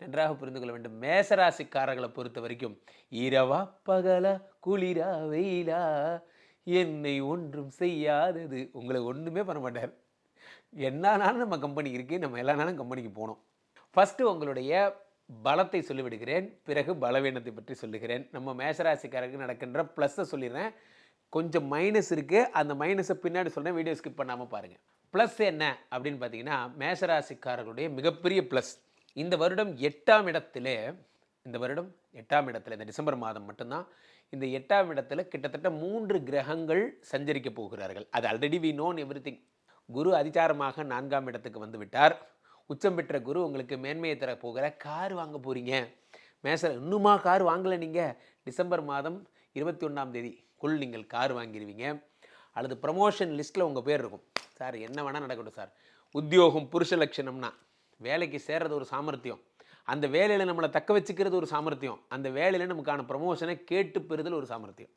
நன்றாக புரிந்து கொள்ள வேண்டும். மேசராசிக்காரர்களை பொறுத்த வரைக்கும் இரவா பகலா குளிரா வெயிலா என்னை ஒன்றும் செய்யாதது. உங்களை ஒன்றுமே பண்ண மாட்டார். என்னானாலும் நம்ம கம்பெனி இருக்கு நம்ம எல்லா நாளும் கம்பெனிக்கு போகணும். ஃபஸ்ட்டு உங்களுடைய பலத்தை சொல்லிவிடுகிறேன். பிறகு பலவீனத்தை பற்றி சொல்லுகிறேன். நம்ம மேசராசிக்காரருக்கு நடக்கின்ற ப்ளஸ்ஸை சொல்லிடுறேன். கொஞ்சம் மைனஸ் இருக்குது அந்த மைனஸை பின்னாடி சொல்கிறேன் வீடியோ ஸ்கிப் பண்ணாமல் பாருங்கள் ப்ளஸ் என்ன? அப்படின்னு பார்த்தீங்கன்னா மேசராசிக்காரர்களுடைய மிகப்பெரிய ப்ளஸ் இந்த வருடம் எட்டாம் இடத்திலே இந்த வருடம் எட்டாம் இடத்துல இந்த டிசம்பர் மாதம் மட்டும்தான் இந்த எட்டாம் இடத்துல கிட்டத்தட்ட மூன்று கிரகங்கள் சஞ்சரிக்க போகிறார்கள். அது already we known every Guru அதிச்சாரமாக நான்காம் இடத்துக்கு வந்து விட்டார். உச்சம் பெற்ற குரு உங்களுக்கு மேன்மையை தர போகிற கார் வாங்க போகிறீங்க மேச இன்னுமா கார் வாங்கலை நீங்கள் டிசம்பர் மாதம் இருபத்தி ஒன்றாம் தேதிக்குள் நீங்கள் கார் வாங்கிடுவீங்க அல்லது ப்ரமோஷன் லிஸ்ட்டில் உங்கள் பேர் இருக்கும். சார் என்ன வேணால் நடக்கட்டும் சார். உத்தியோகம் புருஷ லட்சணம்னா வேலைக்கு சேர்றது ஒரு சாமர்த்தியம். அந்த வேலையில் நம்மளை தக்க வச்சுக்கிறது ஒரு சாமர்த்தியம். அந்த வேலையில் நமக்கான ப்ரமோஷனை கேட்டு பெறுதல் ஒரு சாமர்த்தியம்.